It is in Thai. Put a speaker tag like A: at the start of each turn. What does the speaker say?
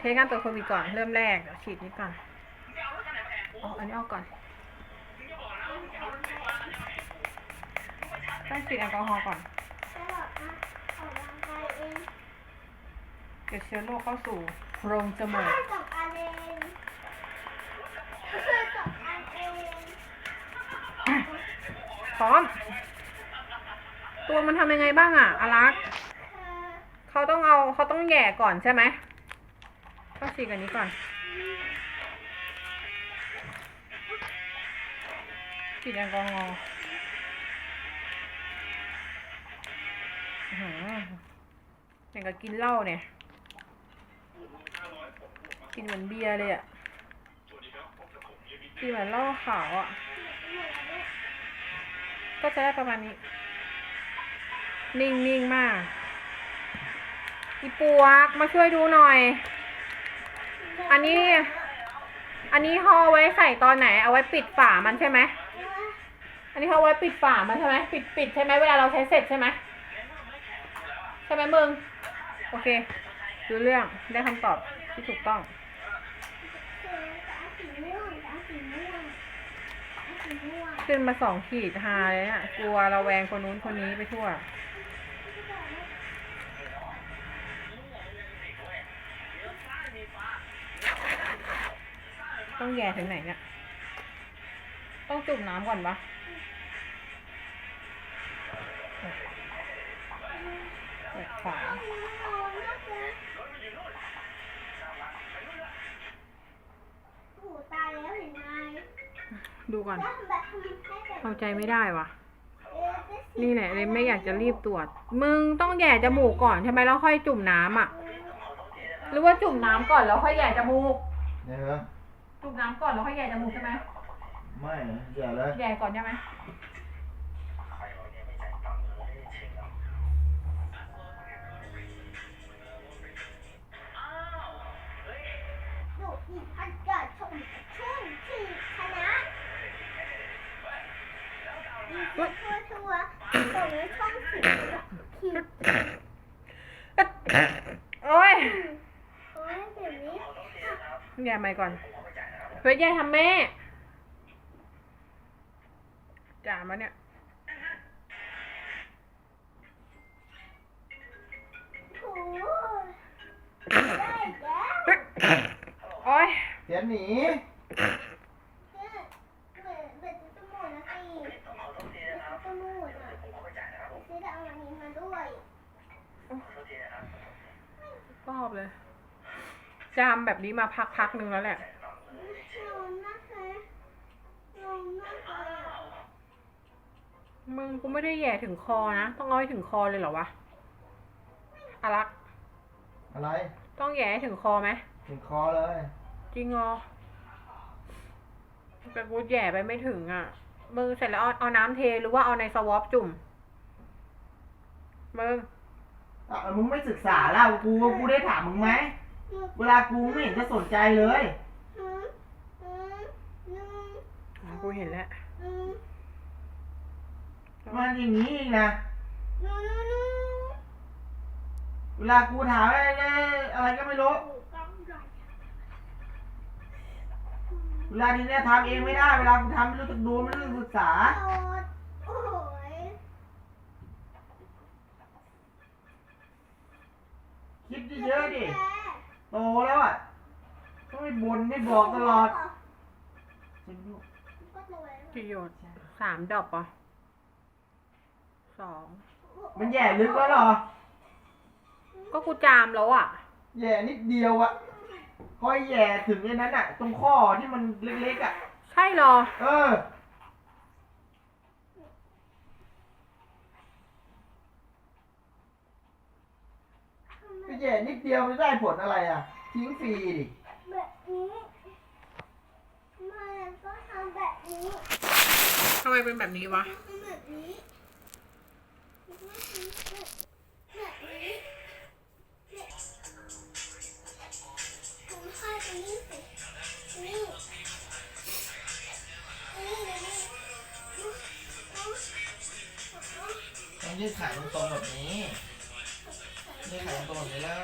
A: เทสการตรวจโควิดก่อนเริ่มแรกเดี๋ยวฉีดนี้ก่อนอ๋ออันนี้เอาก่อนต้องฉีดแอลกอฮอล์ก่อน
B: เก็
A: บเชื้อโรคเข้าสู่โพรงจมูก
B: แค่สอนเองแค่สองอันเอง
A: พร้อม ตัวมันทำยังไงบ้างอะอารัก
B: เขา
A: ต้องเอาเขาต้องแหย่ก่อนใช่ไหม ต้องฉีดอันนี้ก่อนฉีดแอลกอฮอล์อืออย่างกับกินเหล้าเนี่ย กินเหมือนเบียร์เลยอะกินเหมือนเหล้าขาวอะก็จะได้ประมาณนี้ นิ่งนิ่งมากอีปวกมาช่วยดูหน่อย อันนี้ อันนี้ห่อไว้ใส่ตอนไหน เอาไว้ปิดฝามันใช่ไหม อันนี้เขาเอไว้ปิดฝามันใช่ไหมปิดปิดใช่ไหมเวลาเราใช้เสร็จใช่ไหมใช่ไหมมึง โอเค ดูเรื่องได้คำตอบที่ถูกต้อง
B: สีม่วงสีม่วงสีม่วง
A: ขึ้นมาสองขีดหาเลยอะกลัวระแวงคนนู้นคนนี้ไปทั่ว ต้องแย่ถึงไหนเนี่ย ต้องจุ่มน้ำก่อนปะเปิดฝา
B: หูตายแล้วเห็นไหม
A: ดูก่อน
B: แล้วแบบทำให้แบบ
A: เข้าใจไม่ได้วะ
B: เออจะสี
A: นี่แหละเลยไม่อยากจะรีบตรวจ มึงต้องแย่จมูกก่อนใช่ไหมแล้วค่อยจุ่มน้ำอะ หรือว่าจุ่มน้ำก่อนแล้วค่อยแย่จมูก
C: เนี่ยเหรอ
A: จุ่มน้ำก่อนแล้วค่อยแย่จมูกใช่ไหม
C: ไม่อย่าเลย
A: แย่ก่อนใช่ไหม
B: ดูอีกอันเกิดชมช่วงที่คณะดีเจทัวร์ทัวร์ส่งในช่องสิบคิว
A: โอ้ย
B: โอ้ยเดี๋ยวนี้
A: แย่ใหม่ก่อน เฮ้ยแย่ทำแม่จ่ามาเนี่ย
B: โอ้ยได้แล้ว
A: โอ้ย
C: เสียหนี
B: เนี่ยเหมือนเหมือนจะหมดนะสิจะหมดอะซื้อดาวอันนี้มาด้วย
A: รอบเลย จามแบบนี้มาพักพักๆหนึ่งแล้วแหละ
B: ลงนะคะลงนะคะ
A: มึงกูไม่ได้แย่ถึงคอนะ ต้องเอาให้ถึงคอเลยเหรอวะอารักษ์
C: อะไร
A: ต้องแย่ให้ถึงคอไหม
C: ถึงคอเลย
A: จริงเหรอแต่กูแย่ไปไม่ถึงอะ มึงเสร็จแล้วเอาเอาน้ำเทหรือว่าเอาในสวอปจุ่ม มึง
C: อะมึงไม่ศึกษาแล้วกูกูได้ถามมึงไหมเวลากูไม่เห็นจะสนใจเลย
B: อืมอืมอืม
A: อ๋อกูเห็นแล้ว
B: อื มั
C: นอย่างนี้เองนะเวลากูถามอะไรอะไรก็ไม่รู้ เวลาทีเนี้ยทำเองไม่ได้ เวลากูทำไม่รู้จักดูไม่รู้จักศึกษา คิดเยอะๆดิ โตแล้วอะต้องไม่บ่นไม่บอกตลอด
A: ประโยชน์สามดอกปะ สอง
C: มันแย่ลึกแล้วเหรอ
A: ก็กูจามแล้วอะ
C: แย่นิดเดียวอะค่อยแย่ถึงในนั้นอะตรงข้อที่มันเล็กๆอะ
A: ใช่เหรอ
C: เออไปแย่นิดเดียวไม่ได้ผลอะไรอะทิ้งฟรีดิ
B: แบบนี้มันก็ทำแบบนี้
A: ทำไมเป็นแบบนี้วะ
B: นี่ได้
C: ขายตรงๆแบบนี้นี่ได้ขายตรงๆแบบนี้แล้ว